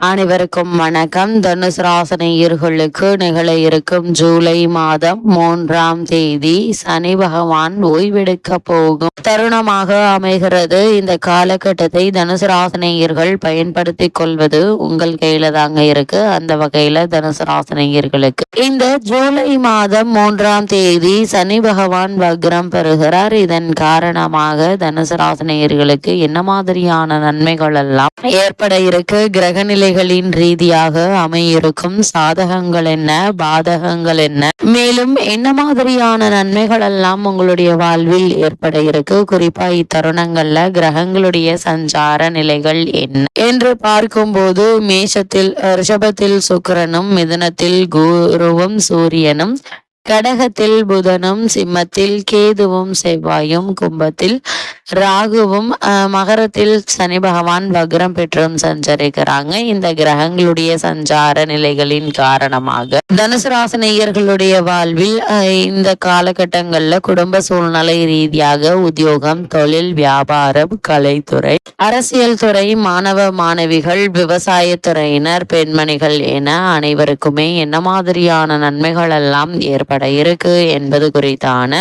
அனைவருக்கும் வணக்கம். தனுசு ராசனையர்களுக்கு நிகழ இருக்கும் ஜூலை மாதம் மூன்றாம் தேதி சனி பகவான் ஓய்வெடுக்க போகும். தருணமாக அமைகிறது. இந்த காலகட்டத்தை தனுசு ராசனையர்கள் பயன்படுத்தி கொள்வது உங்கள் கையில தாங்க இருக்கு. அந்த வகையில தனுசு ராசனையர்களுக்கு இந்த ஜூலை மாதம் மூன்றாம் தேதி சனி பகவான் வக்ரம் பெறுகிறார். இதன் காரணமாக தனுசராசனையர்களுக்கு என்ன மாதிரியான நன்மைகள் எல்லாம் ஏற்பட இருக்கு? கிரக நிலைகளின் ரீதியாக அமையிருக்கும் சாதகங்கள் என்ன? பாதகங்கள் என்ன? மேலும் என்ன மாதிரியான நன்மைகள் எல்லாம் உங்களுடைய வாழ்வில் ஏற்பட இருக்கு? குறிப்பா இத்தருணங்கள்ல கிரகங்களுடைய சஞ்சார நிலைகள் என்ன? என்று பார்க்கும்போது மேஷத்தில் ரிஷபத்தில் சுக்கரனும் மிதுனத்தில் குருவும் சூரியனும் கடகத்தில் புதனும் சிம்மத்தில் கேதுவும் செவ்வாயும் கும்பத்தில் ராகுவும் மகரத்தில் சனி பகவான் வக்ரம் பெற்றும் சஞ்சரிக்கிறாங்க. இந்த கிரகங்களுடைய சஞ்சார நிலைகளின் காரணமாக. தனுசு ராசினியர்களுடைய வாழ்வில் இந்த காலகட்டங்கள்ல குடும்ப சூழ்நிலை ரீதியாக உத்தியோகம் தொழில் வியாபாரம் கலைத்துறை அரசியல் துறை மாணவ மாணவிகள் விவசாயத்துறையினர் பெண்மணிகள் என அனைவருக்குமே என்ன மாதிரியான நன்மைகள் எல்லாம் ஏற்பட இருக்கு என்பது குறித்தான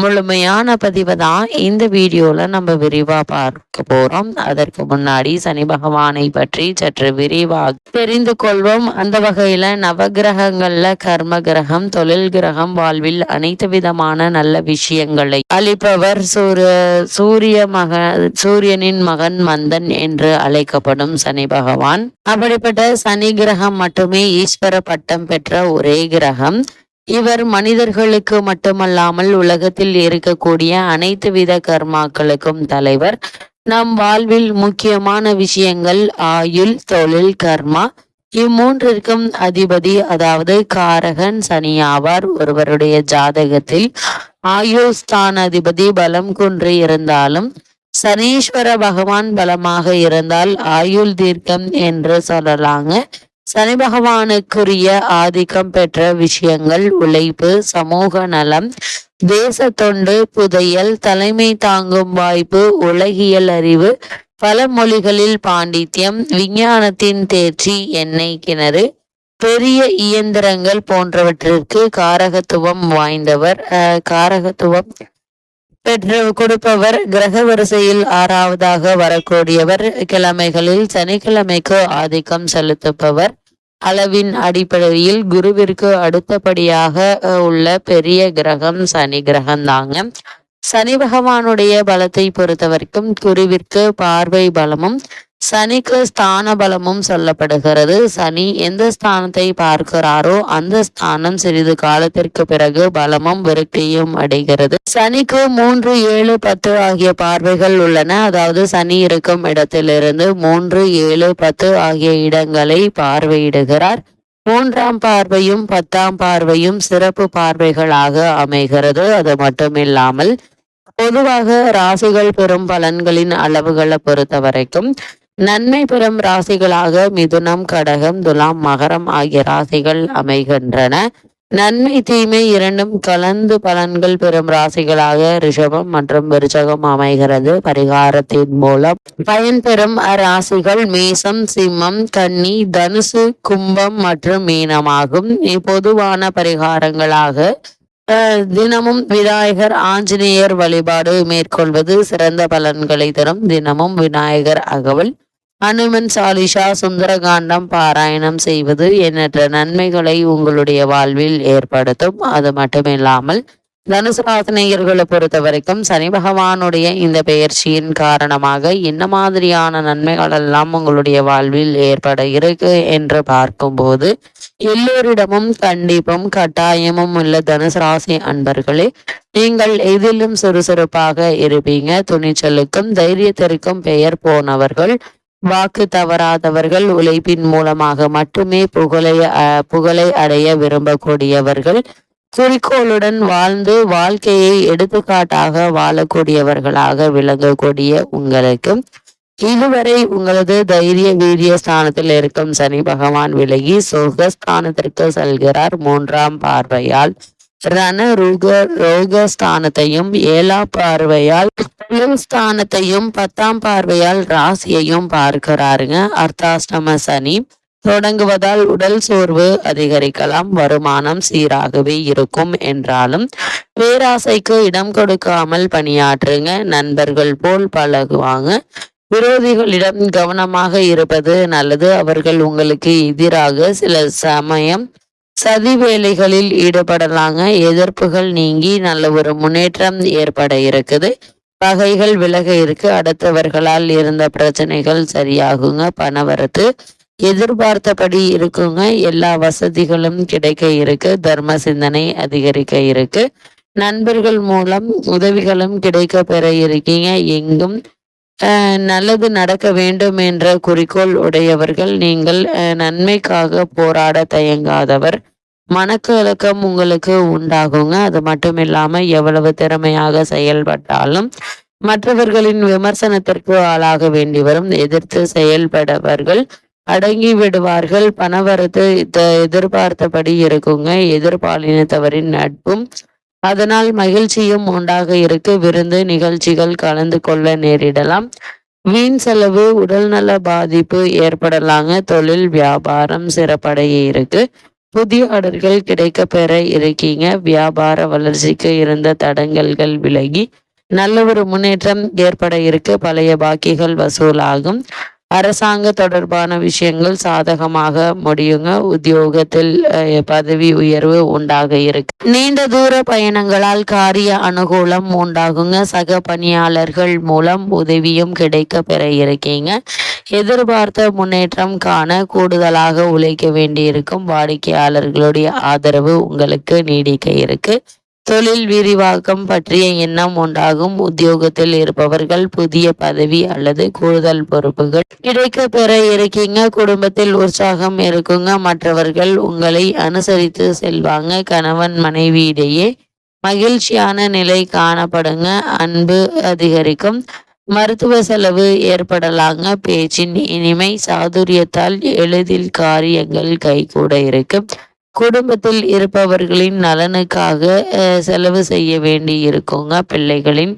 முழுமையான பதிவை தான் இந்த வீடியோல நம்ம விரிவா பார்க்க போறோம். அதற்கு முன்னாடி சனி பகவானை பற்றி சற்று விரிவாக தெரிந்து கொள்வோம். அந்த வகையில நவகிரகங்களில் கர்ம கிரகம் தொழில் கிரகம் வாழ்வில் அனைத்து விதமான நல்ல விஷயங்களை அளிப்பவர். சூரிய சூரிய மக சூரியனின் மகன் மந்தன் என்று அழைக்கப்படும் சனி பகவான். அப்படிப்பட்ட சனி கிரகம் மட்டுமே ஈஸ்வர பட்டம் பெற்ற ஒரே கிரகம். இவர் மனிதர்களுக்கு மட்டுமல்லாமல் உலகத்தில் இருக்கக்கூடிய அனைத்து வித கர்மாக்களுக்கும் தலைவர். நம் வாழ்வில் முக்கியமான விஷயங்கள் ஆயுள் தொழில் கர்மா. இம்மூன்றிற்கும் அதிபதி அதாவது காரகன் சனியாவார். ஒருவருடைய ஜாதகத்தில் ஆயுஸ்தான் அதிபதி பலம் குன்று இருந்தாலும் சனீஸ்வர பகவான் பலமாக இருந்தால் ஆயுள் தீர்க்கம் என்று சொல்லலாங்க. சனி பகவானுக்குரிய ஆதிக்கம் பெற்ற விஷயங்கள் உழைப்பு சமூக நலம் தேச தொண்டு புதையல் தலைமை தாங்கும் வாய்ப்பு உலகியல் அறிவு பல மொழிகளில் பாண்டித்யம் விஞ்ஞானத்தின் தேர்ச்சி எண்ணெய் கிணறு பெரிய இயந்திரங்கள் போன்றவற்றிற்கு காரகத்துவம் வாய்ந்தவர் காரகத்துவம் பெற்று கொடுப்பவர் கிரக வரிசையில் ஆறாவதாக வரக்கூடியவர். கிழமைகளில் சனிக்கிழமைக்கு ஆதிக்கம் செலுத்துபவர். அளவின் அடிப்படையில் குருவிற்கு அடுத்தபடியாக உள்ள பெரிய கிரகம் சனி கிரகம் தாங்க. சனி பகவானுடைய பலத்தை பொறுத்தவரைக்கும் குருவிற்கு பார்வை பலமும் சனிக்கு ஸ்தான பலமும் சொல்லப்படுகிறது. சனி எந்த ஸ்தானத்தை பார்க்கிறாரோ அந்த ஸ்தானம் சிறிது காலத்திற்கு பிறகு பலமும் விருத்தியும் அடைகிறது. சனிக்கு மூன்று ஏழு பத்து ஆகிய பார்வைகள் உள்ளன. அதாவது சனி இருக்கும் இடத்திலிருந்து மூன்று ஏழு பத்து ஆகிய இடங்களை பார்வையிடுகிறார். மூன்றாம் பார்வையும் பத்தாம் பார்வையும் சிறப்பு பார்வைகளாக அமைகிறது. அது மட்டுமில்லாமல் பொதுவாக ராசிகள் பெறும் பலன்களின் அளவுகளை பொறுத்த வரைக்கும் நன்மை பெறும் ராசிகளாக மிதுனம் கடகம் துலாம் மகரம் ஆகிய ராசிகள் அமைகின்றன. நன்மை தீமை இரண்டும் கலந்து பலன்கள் பெறும் ராசிகளாக ரிஷபம் மற்றும் விருச்சகம் அமைகிறது. பரிகாரத்தின் மூலம் பயன்பெறும் ராசிகள் மேசம் சிம்மம் கன்னி தனுசு கும்பம் மற்றும் மீனமாகும். பொதுவான பரிகாரங்களாக தினமும் விநாயகர் ஆஞ்சநேயர் வழிபாடு மேற்கொள்வது சிறந்த பலன்களை தரும். தினமும் விநாயகர் அகவல் அனுமன் சாலிஷா சுந்தரகாண்டம் பாராயணம் செய்வது எண்ணற்ற நன்மைகளை உங்களுடைய வாழ்வில் ஏற்படுத்தும். அது மட்டுமில்லாமல் தனுசு ராசினியர்களை பொறுத்த வரைக்கும் சனி பகவானுடைய இந்த பெயர்ச்சியின் காரணமாக என்ன மாதிரியான நன்மைகள் எல்லாம் உங்களுடைய வாழ்வில் ஏற்பட இருக்கு என்று பார்க்கும்போது எல்லோரிடமும் கண்டிப்பும் கட்டாயமும் உள்ள தனுசு ராசி அன்பர்களே நீங்கள் எதிலும் சுறுசுறுப்பாக இருப்பீங்க. துணிச்சலுக்கும் தைரியத்திற்கும் பெயர் போனவர்கள் வாக்கு தவறாதவர்கள் உழைப்பின் மூலமாக மட்டுமே புகழை புகழை அடைய விரும்பக்கூடியவர்கள். குறிக்கோளுடன் வாழ்ந்து வாழ்க்கையை எடுத்துக்காட்டாக வாழக்கூடியவர்களாக விளங்கக்கூடிய உங்களுக்கு. இதுவரை உங்களது தைரிய வீரிய ஸ்தானத்தில் இருக்கும் சனி பகவான் விலகி சொர்க்கஸ்தானத்திற்கு செல்கிறார். மூன்றாம் பார்வையால் ரண ரோக ரோகஸ்தானத்தையும் ஏழா பார்வையால் ஸ்தானத்தையும் பத்தாம் பார்வையால் ராசியையும் பார்க்கிறாருங்க. அர்த்தாஷ்டம சனி. தொடங்குவதால் உடல் சோர்வு அதிகரிக்கலாம் வருமானம் சீராகவே இருக்கும் என்றாலும் பேராசைக்கு இடம் கொடுக்காமல் பணியாற்றுங்க. நண்பர்கள் போல் பழகுவாங்க. விரோதிகளிடம் கவனமாக இருப்பது நல்லது. அவர்கள் உங்களுக்கு எதிராக சில சமயம் சதி வேலைகளில் ஈடுபடலாங்க. எதிர்ப்புகள் நீங்கி நல்ல ஒரு முன்னேற்றம் ஏற்பட இருக்குது. வகைகள் விலக இருக்கு. அடுத்தவர்களால் இருந்த பிரச்சனைகள் சரியாகுங்க. பணவரத்து எதிர்பார்த்தபடி இருக்குங்க. எல்லா வசதிகளும் கிடைக்க இருக்கு. தர்ம சிந்தனை அதிகரிக்க இருக்கு. நண்பர்கள் மூலம் உதவிகளும் கிடைக்க பெற இருக்கீங்க. எங்கும் நல்லது நடக்க வேண்டும் என்ற குறிக்கோள் உடையவர்கள் நீங்கள் நன்மைக்காக போராட தயங்காதவர். மனக்கலக்கம் உங்களுக்கு உண்டாகுங்க. அது மட்டும் இல்லாம எவ்வளவு திறமையாக செயல்பட்டாலும் மற்றவர்களின் விமர்சனத்திற்கு ஆளாக வேண்டி வரும். எதிர்த்து செயல்படவர்கள் அடங்கி விடுவார்கள். பணவரத்து எதிர்பார்த்தபடி இருக்குங்க. எதிர்பாலினத்தவரின் நட்பும் அதனால் மகிழ்ச்சியும் உண்டாக இருக்கு. விருந்து நிகழ்ச்சிகள் கலந்து கொள்ள நேரிடலாம். வீண் செலவு உடல்நல பாதிப்பு ஏற்படலாங்க. தொழில் வியாபாரம் சிறப்படைய இருக்கு. புதிய ஆர்டர்கள் கிடைக்க பெற இருக்கீங்க. வியாபார வளர்ச்சிக்கு இருந்த தடங்கல்கள் விலகி நல்ல ஒரு முன்னேற்றம் ஏற்பட இருக்கு. பழைய பாக்கிகள் வசூலாகும். அரசாங்க தொடர்பான விஷயங்கள் சாதகமாக முடியுங்க. உத்தியோகத்தில் பதவி உயர்வு உண்டாக இருக்கு. நீண்ட தூர பயணங்களால் காரிய அனுகூலம் உண்டாகுங்க. சக பணியாளர்கள் மூலம் உதவியும் கிடைக்க பெற இருக்கீங்க. எதிர்பார்த்த முன்னேற்றம் காண கூடுதலாக உழைக்க வேண்டியிருக்கும் வாடிக்கையாளர்களுடைய ஆதரவு உங்களுக்கு நீடிக்க இருக்கு. தொழில் விரிவாக்கம் பற்றிய எண்ணம் உண்டாகும். உத்தியோகத்தில் இருப்பவர்கள் புதிய பதவி அல்லது கூடுதல் பொறுப்புகள் கிடைக்க பெற இருக்கீங்க. குடும்பத்தில் உற்சாகம் இருக்குங்க. மற்றவர்கள் உங்களை அனுசரித்து செல்வாங்க. கணவன் மனைவியிடையே மகிழ்ச்சியான நிலை காணப்படுங்க. அன்பு அதிகரிக்கும். மருத்துவ செலவு ஏற்படலாங்க. பேச்சின் இனிமை சாதுரியத்தால் எளிதில் காரியங்கள் கைகூட இருக்கு. குடும்பத்தில் இருப்பவர்களின் நலனுக்காக செலவு செய்ய வேண்டி இருக்குங்க. பிள்ளைகளின்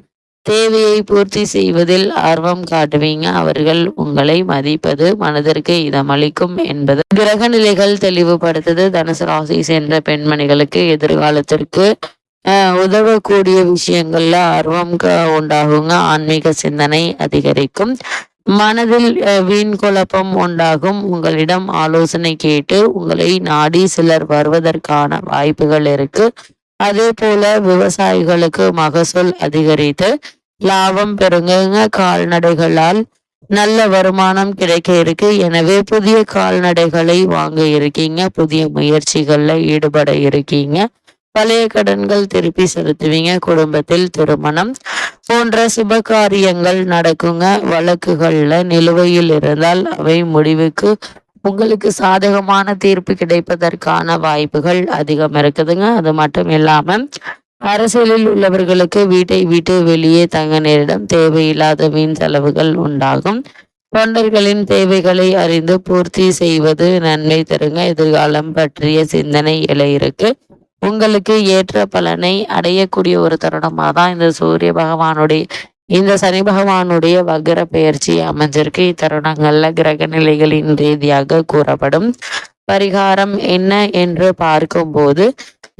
தேவையை பூர்த்தி செய்வதில் ஆர்வம் காட்டுவீங்க. அவர்கள் உங்களை மதிப்பது மனதிற்கு இதமளிக்கும் என்பது. கிரக நிலைகள் தெளிவுபடுத்தது. தனுசு ராசி சென்ற பெண்மணிகளுக்கு எதிர்காலத்திற்கு உதவக்கூடிய விஷயங்கள்ல ஆர்வம் உண்டாகுங்க. ஆன்மீக சிந்தனை அதிகரிக்கும். மனதில் வீண் குழப்பம் உண்டாகும். உங்களிடம் ஆலோசனை கேட்டு உங்களை நாடி சிலர் வருவதற்கான வாய்ப்புகள் இருக்கு. அதே போல விவசாயிகளுக்கு மகசூல் அதிகரித்து லாபம் பெருங்குங்க கால்நடைகளால் நல்ல வருமானம் கிடைக்க இருக்கு. எனவே புதிய கால்நடைகளை வாங்க இருக்கீங்க. புதிய முயற்சிகள்ல ஈடுபட இருக்கீங்க. பழைய கடன்கள் திருப்பி செலுத்துவீங்க. குடும்பத்தில் திருமணம் போன்ற சுப காரியங்கள் நடக்குங்க. வழக்குகள்ல நிலுவையில் இருந்தால் அவை முடிவுக்கு உங்களுக்கு சாதகமான தீர்ப்பு கிடைப்பதற்கான வாய்ப்புகள் அதிகம் இருக்குதுங்க. அது மட்டும் இல்லாம அரசியலில் உள்ளவர்களுக்கு வீட்டை விட்டு வெளியே தங்க நேரிடம் தேவையில்லாத வீண் செலவுகள் உண்டாகும். தொண்டர்களின் தேவைகளை அறிந்து பூர்த்தி செய்வது நன்மை தருங்க. எதிர்காலம் பற்றிய சிந்தனை இலை இருக்கு. உங்களுக்கு ஏற்ற பலனை அடையக்கூடிய ஒரு தருணமாக தான் இந்த சூரிய பகவானுடைய இந்த சனி பகவானுடைய வக்ர பெயர்ச்சி அமைஞ்சிருக்கு. இத்தருணங்கள்ல கிரக நிலைகளின் ரீதியாக கூறப்படும் பரிகாரம் என்ன என்று பார்க்கும்போது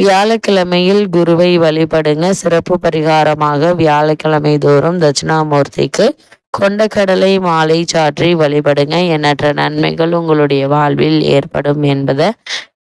வியாழக்கிழமையில் குருவை வழிபடுங்க. சிறப்பு பரிகாரமாக வியாழக்கிழமை தோறும் தட்சிணாமூர்த்திக்கு கொண்டக்கடலை மாலை சாற்றி வழிபடுங்க. எண்ணற்ற நன்மைகள் உங்களுடைய வாழ்வில் ஏற்படும் என்பதை